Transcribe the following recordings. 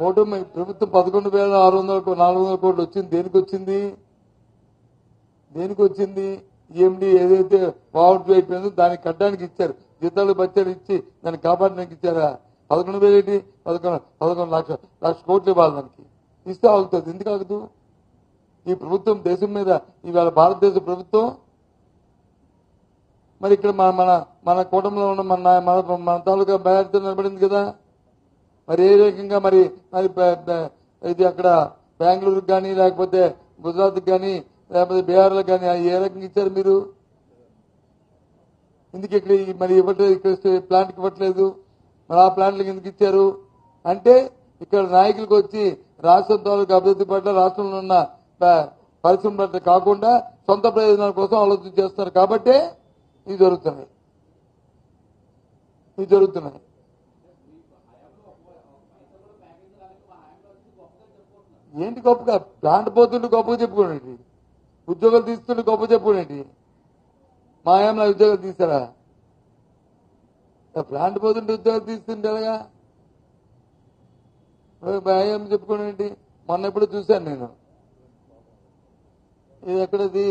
కూటమి ప్రభుత్వం పదకొండు వేల ఆరు వందల నాలుగు వందల కోట్లు వచ్చింది. దేనికి వచ్చింది? దేనికి వచ్చింది? ఈఎండి ఏదైతే పావర్టీ అయిపోయిందో దానికి కట్టడానికి ఇచ్చారు. జీతాలు బచ్చాలు ఇచ్చి దాన్ని కాపాడడానికి ఇచ్చారా? పదకొండు వేలు ఏంటి? పదకొండు పదకొండు లక్ష లక్ష కోట్లు ఇవ్వాలి దానికి. ఇస్తే ఆగుతుంది. ఎందుకు ఆగదు? ఈ ప్రభుత్వం దేశం మీద ఇవాళ భారతదేశ ప్రభుత్వం మరి ఇక్కడ మన మన మన కూటమిలో ఉన్న మన మన మన తాలూకా బయార్తో నిలబడింది కదా? మరి ఏ రకంగా మరి మరి ఇది అక్కడ బెంగళూరుకు కానీ లేకపోతే గుజరాత్కి కానీ లేకపోతే బీహార్లకు కానీ ఏ రకంగా ఇచ్చారు మీరు? ఎందుకు ఇక్కడ మరి ఇవ్వట్లేదు ఇక్కడ ప్లాంట్కి ఇవ్వట్లేదు? మరి ఆ ప్లాంట్లకు ఎందుకు ఇచ్చారు? అంటే ఇక్కడ నాయకులకు వచ్చి రాష్ట్రం తాలూకు అభివృద్ధి పట్ల రాష్ట్రంలో ఉన్న పరిశ్రమ పట్ల కాకుండా సొంత ప్రయోజనాల కోసం ఆలోచన చేస్తున్నారు కాబట్టే ఇది జరుగుతున్నాయి ఇది జరుగుతున్నాయి ఏంటి గొప్పగా? ప్లాంట్ పోతుంటే గొప్పగా చెప్పుకోండి ఉద్యోగాలు తీస్తుంటే గొప్ప చెప్పుకోండి మా ఏమైనా ఉద్యోగాలు తీసారా ప్లాంట్ పోతుంటే ఉద్యోగాలు తీస్తుంటే ఎలాగా భయం చెప్పుకోండి మొన్న ఎప్పుడు చూశాను నేను. ఇది ఎక్కడది?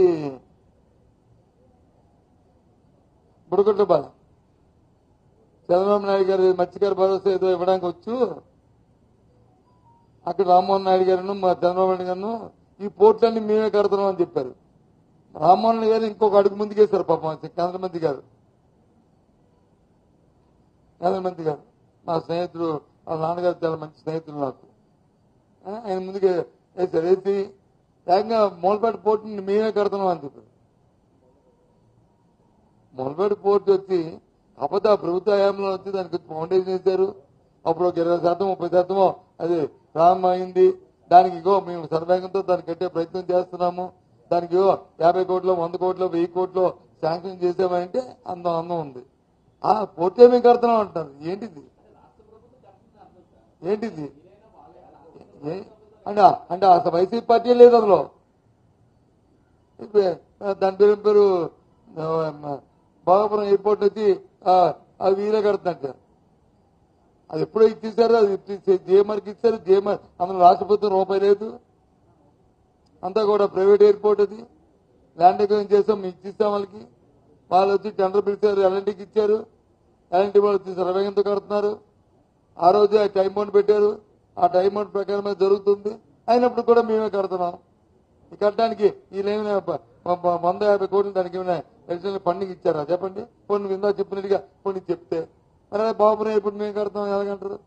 బుడగొట్ల బాల చంద్రబాబు నాయుడు గారు మత్స్యకారు భరోసా ఏదో ఇవ్వడానికి వచ్చు. అక్కడ రామ్మోహన్ నాయుడు గారు మా చంద్రబాబు నాయుడు గారు ఈ పోర్ట్లన్నీ మేమే కడుతున్నాం అని చెప్పారు. రామ్మోహన్ నాయుడు గారు ఇంకొక అడుగు ముందుకేశారు పాపం కేంద్రమంత్రి గారు. కేంద్రమంత్రి గారు. మా స్నేహితుడు వాళ్ళ నాన్నగారు చాలా మంచి స్నేహితులు నాకు. ఆయన ముందుకే వేశారు. వేసి ఏకంగా మూలపేట పోర్టుని మేమే కడుతున్నాం అని చెప్పారు. మొలబేడు పోర్టు వచ్చి అబద్ధ ప్రభుత్వ హయాంలో వచ్చి దానికి ఫౌండేషన్ వేశారు. అప్పుడు ఒక ఇరవై శాతం ముప్పై శాతం అది ప్రారంభమైంది దానికి ఇగో మేము సర్వేగంతో దాన్ని కట్టే ప్రయత్నం చేస్తున్నాము. దానికి ఇగో యాభై కోట్లు వంద కోట్లు వెయ్యి కోట్లు శాంక్షన్ చేసామంటే అందం అందం ఉంది. ఆ పూర్తిగా మేము కడుతున్నాం అంటారు. ఏంటిది? ఏంటిది? ఏ- అంటే అంటే అసలు వైసీపీ పార్టీ లేదు అందులో. దాని పేరు పేరు? భోగపురం ఎయిర్పోర్ట్ వచ్చి ఆ, వీరే కడుతున్నట్టు అది ఎప్పుడో ఇచ్చేసారు అది జేఎంఆర్కి ఇచ్చారు జేఎంఆర్ అందులో రాష్ట్ర ప్రభుత్వం రూపాయి లేదు. అంతా కూడా ప్రైవేట్ ఎయిర్పోర్ట్ అది. ల్యాండ్ అగ్రిమెంట్ చేసాం మేము ఇచ్చిస్తాం వాళ్ళకి. వాళ్ళు వచ్చి టెండర్ పిలిచారు ఎల్ఎన్టీకి ఇచ్చారు. ఎల్ఎన్టీ వాళ్ళు వచ్చి సర్వేగంతో కడుతున్నారు. ఆ రోజు ఆ టైం బౌండ్ పెట్టారు. ఆ టైం బౌండ్ ప్రకారమే జరుగుతుంది. అయినప్పుడు కూడా మేమే కడుతున్నాం. ఈ కట్టడానికి వీళ్ళేమైనా ప- వంద యాభై కోట్లు దానికి ఏమైనా అడిషనల్ ఫండింగ్ ఇచ్చారా? చెప్పండి. కొన్ని విందా చెప్పినట్టుగా కొన్ని చెప్తే. మరి బాబుని ఇప్పుడు మేము కడతాం ఎలాగంటారు?